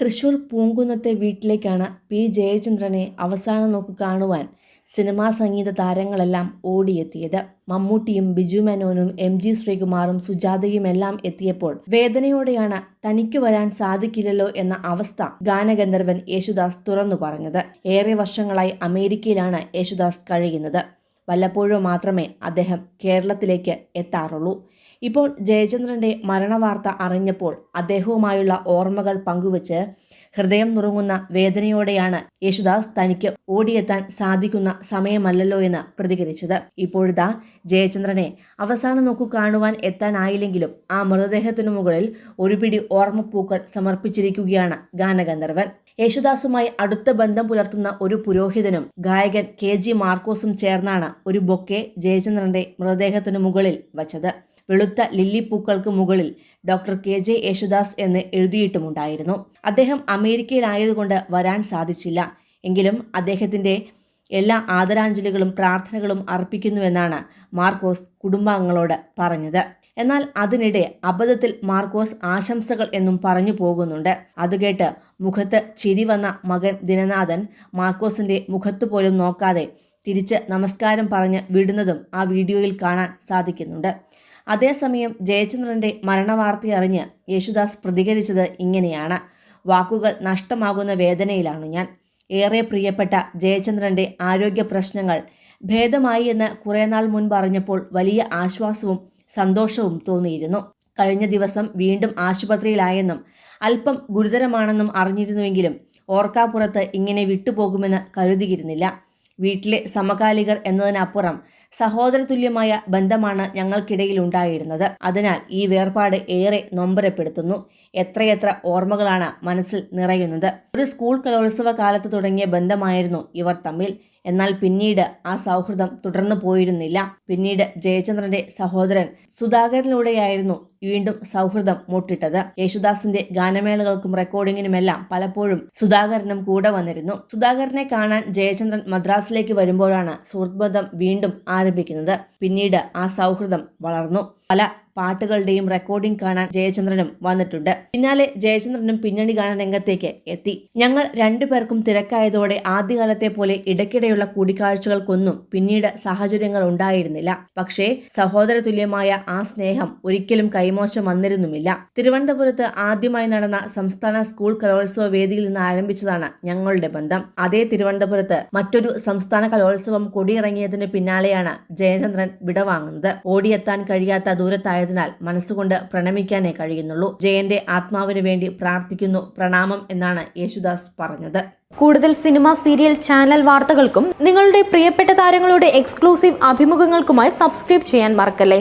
തൃശൂർ പൂങ്കുന്നത്തെ വീട്ടിലേക്കാണ് പി. ജയചന്ദ്രനെ അവസാനം നോക്ക് കാണുവാൻ സിനിമാ സംഗീത താരങ്ങളെല്ലാം ഓടിയെത്തിയത്. മമ്മൂട്ടിയും ബിജു മേനോനും എം. ജി. ശ്രീകുമാറും സുജാതയും എല്ലാം എത്തിയപ്പോൾ വേദനയോടെയാണ് തനിക്ക് വരാൻ സാധിക്കില്ലല്ലോ എന്ന അവസ്ഥ ഗാനഗന്ധർവൻ യേശുദാസ് തുറന്നു പറഞ്ഞത്. ഏറെ വർഷങ്ങളായി അമേരിക്കയിലാണ് യേശുദാസ് കഴിയുന്നത്. വല്ലപ്പോഴോ മാത്രമേ അദ്ദേഹം കേരളത്തിലേക്ക് എത്താറുള്ളൂ. ഇപ്പോൾ ജയചന്ദ്രന്റെ മരണവാർത്ത അറിഞ്ഞപ്പോൾ അദ്ദേഹവുമായുള്ള ഓർമ്മകൾ പങ്കുവച്ച് ഹൃദയം നുറുങ്ങുന്ന വേദനയോടെയാണ് യേശുദാസ് തനിക്ക് ഓടിയെത്താൻ സാധിക്കുന്ന സമയമല്ലല്ലോ എന്ന് പ്രതികരിച്ചത്. ഇപ്പോഴിതാ ജയചന്ദ്രനെ അവസാനം നോക്കു കാണുവാൻ എത്താനായില്ലെങ്കിലും ആ മൃതദേഹത്തിനു മുകളിൽ ഒരു പിടി ഓർമ്മപ്പൂക്കൾ സമർപ്പിച്ചിരിക്കുകയാണ് ഗാനഗന്ധർവൻ. യേശുദാസുമായി അടുത്ത ബന്ധം പുലർത്തുന്ന ഒരു പുരോഹിതനും ഗായകൻ കെ ജി മാർക്കോസും ചേർന്നാണ് ഒരു ബൊക്കെ ജയചന്ദ്രന്റെ മൃതദേഹത്തിനു മുകളിൽ വച്ചത്. വെളുത്ത ലില്ലിപ്പൂക്കൾക്ക് മുകളിൽ ഡോക്ടർ കെ ജെ യേശുദാസ് എന്ന് എഴുതിയിട്ടുമുണ്ടായിരുന്നു. അദ്ദേഹം അമേരിക്കയിലായതുകൊണ്ട് വരാൻ സാധിച്ചില്ല. എങ്കിലും അദ്ദേഹത്തിന്റെ എല്ലാ ആദരാഞ്ജലികളും പ്രാർത്ഥനകളും അർപ്പിക്കുന്നുവെന്നാണ് മാർക്കോസ് കുടുംബാംഗങ്ങളോട് പറഞ്ഞത്. എന്നാൽ അതിനിടെ അബദ്ധത്തിൽ മാർക്കോസ് ആശംസകൾ എന്നും പറഞ്ഞു പോകുന്നുണ്ട്. അത് കേട്ട് മുഖത്ത് ചിരി വന്ന മകൻ ദിനനാഥൻ മാർക്കോസിന്റെ മുഖത്ത് പോലും നോക്കാതെ തിരിച്ച് നമസ്കാരം പറഞ്ഞ് വിടുന്നതും ആ വീഡിയോയിൽ കാണാൻ സാധിക്കുന്നുണ്ട്. അതേസമയം ജയചന്ദ്രന്റെ മരണവാർത്തയറിഞ്ഞ് യേശുദാസ് പ്രതികരിച്ചത് ഇങ്ങനെയാണ്. വാക്കുകൾ നഷ്ടമാകുന്ന വേദനയിലാണ് ഞാൻ. ഏറെ പ്രിയപ്പെട്ട ജയചന്ദ്രന്റെ ആരോഗ്യ പ്രശ്നങ്ങൾ ഭേദമായി എന്ന് കുറേ നാൾ മുൻപ് അറിഞ്ഞപ്പോൾ വലിയ ആശ്വാസവും സന്തോഷവും തോന്നിയിരുന്നു. കഴിഞ്ഞ ദിവസം വീണ്ടും ആശുപത്രിയിലായെന്നും അല്പം ഗുരുതരമാണെന്നും അറിഞ്ഞിരുന്നുവെങ്കിലും ഓർക്കാപ്പുറത്ത് ഇങ്ങനെ വിട്ടുപോകുമെന്ന് കരുതിയിരുന്നില്ല. വീട്ടിലെ സമകാലികർ എന്നതിനപ്പുറം സഹോദരതുല്യമായ ബന്ധമാണ് ഞങ്ങൾക്കിടയിൽ ഉണ്ടായിരുന്നത് അതിനാൽ ഈ വേർപാട് ഏറെ നൊമ്പരപ്പെടുത്തുന്നു. എത്രയെത്ര ഓർമ്മകളാണ് മനസ്സിൽ നിറയുന്നത്. ഒരു സ്കൂൾ കലോത്സവ കാലത്ത് തുടങ്ങിയ ബന്ധമായിരുന്നു ഇവർ തമ്മിൽ. എന്നാൽ പിന്നീട് ആ സൗഹൃദം തുടർന്നു പോയിരുന്നില്ല. പിന്നീട് ജയചന്ദ്രന്റെ സഹോദരൻ സുധാകരനിലൂടെയായിരുന്നു വീണ്ടും സൗഹൃദം മുട്ടിട്ടത്. യേശുദാസിന്റെ ഗാനമേളകൾക്കും റെക്കോർഡിങ്ങിനുമെല്ലാം പലപ്പോഴും സുധാകരനും കൂടെ വന്നിരുന്നു. സുധാകരനെ കാണാൻ ജയചന്ദ്രൻ മദ്രാസിലേക്ക് വരുമ്പോഴാണ് സുഹൃത്ബന്ധം വീണ്ടും ആരംഭിക്കുന്നത്. പിന്നീട് ആ സൗഹൃദം വളർന്നു. പല പാട്ടുകളുടെയും റെക്കോർഡിംഗ് കാണാൻ ജയചന്ദ്രനും വന്നിട്ടുണ്ട്. പിന്നാലെ ജയചന്ദ്രനും പിന്നണി ഗാന രംഗത്തേക്ക് എത്തി. ഞങ്ങൾ രണ്ടുപേർക്കും തിരക്കായതോടെ ആദ്യകാലത്തെ പോലെ ഇടയ്ക്കിടെയുള്ള കൂടിക്കാഴ്ചകൾക്കൊന്നും പിന്നീട് സാഹചര്യങ്ങൾ ഉണ്ടായിരുന്നില്ല. പക്ഷേ സഹോദര തുല്യമായ ആ സ്നേഹം ഒരിക്കലും കൈമോശം വന്നിരുന്നുമില്ല. തിരുവനന്തപുരത്ത് ആദ്യമായി നടന്ന സംസ്ഥാന സ്കൂൾ കലോത്സവ വേദിയിൽ നിന്ന് ആരംഭിച്ചതാണ് ഞങ്ങളുടെ ബന്ധം. അതേ തിരുവനന്തപുരത്ത് മറ്റൊരു സംസ്ഥാന കലോത്സവം കൊടിയിറങ്ങിയതിന് പിന്നാലെയാണ് ജയചന്ദ്രൻ വിടവാങ്ങുന്നത്. ഓടിയെത്താൻ കഴിയാത്ത ദൂരത്തായതിനാൽ മനസ്സുകൊണ്ട് പ്രണമിക്കാനേ കഴിയുന്നുള്ളൂ. ജയന്റെ ആത്മാവിന് വേണ്ടി പ്രാർത്ഥിക്കുന്നു പ്രണാമം എന്നാണ് യേശുദാസ് പറഞ്ഞത്. കൂടുതൽ സിനിമ സീരിയൽ ചാനൽ വാർത്തകൾക്കും നിങ്ങളുടെ പ്രിയപ്പെട്ട താരങ്ങളുടെ എക്സ്ക്ലൂസീവ് അഭിമുഖങ്ങൾക്കുമായി സബ്സ്ക്രൈബ് ചെയ്യാൻ മറക്കല്ലേ?